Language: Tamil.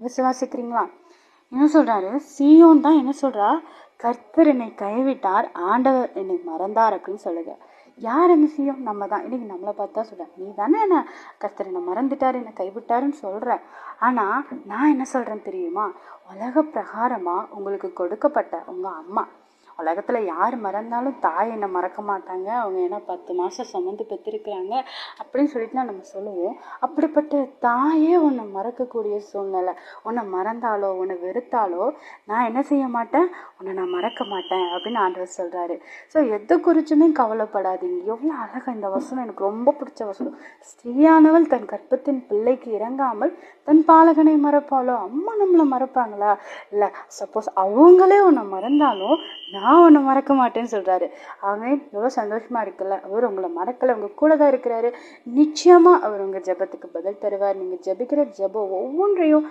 விசுவாசிக்கிறீங்களா? என்ன சொல்கிறாரு சியோன் தான் என்ன சொல்கிறா கர்த்தர் என்னை கைவிட்டார் ஆண்டவர் என்னை மறந்தார் அப்படின்னு சொல்லுங்க. யார் என்ன செய்யும் நம்ம தான். இன்னைக்கு நம்மளை பார்த்தா சொல்கிறேன் நீ தானே என்ன? கர்த்தர் என்னை மறந்துட்டார் என்னை கைவிட்டாருன்னு சொல்கிற ஆனால் நான் என்ன சொல்கிறேன்னு தெரியுமா? உலக பிரகாரமாக உங்களுக்கு கொடுக்கப்பட்ட உங்கள் அம்மா உலகத்தில் யார் மறந்தாலும் தாய் என்னை மறக்க மாட்டாங்க. அவங்க ஏன்னா பத்து மாதம் சுமந்து பெற்றிருக்கிறாங்க அப்படின்னு சொல்லிட்டுலாம் நம்ம சொல்லுவோம். அப்படிப்பட்ட தாயே உன்னை மறக்கக்கூடிய சூழ்நிலை. உன்னை மறந்தாலோ உன்னை வெறுத்தாலோ நான் என்ன செய்ய மாட்டேன்? உன்னை நான் மறக்க மாட்டேன் அப்படின்னு ஆண்டவர் சொல்கிறாரு ஸோ எதை குறிச்சுமே கவலைப்படாதீங்க. எவ்வளோ அழகாக இந்த வசனம் எனக்கு ரொம்ப பிடிச்ச வசனம். ஸ்திரீயானவள் தன் கற்பத்தின் பிள்ளைக்கு இறங்காமல் தன் பாலகனை மறப்பாளோ? அம்மா நம்மளை மறப்பாங்களா? இல்லை சப்போஸ் அவங்களே உன்னை மறந்தாலும் நான் உன்னை மறக்க மாட்டேன்னு சொல்கிறாரு அவங்க எவ்வளோ சந்தோஷமாக இருக்குல்ல. அவர் உங்களை மறக்கலை. உங்கள் கூட தான் இருக்கிறாரு. நிச்சயமாக அவர் உங்கள் ஜெபத்துக்கு பதில் தருவார். நீங்கள் ஜெபிக்கிற ஜெபம் ஒவ்வொன்றையும்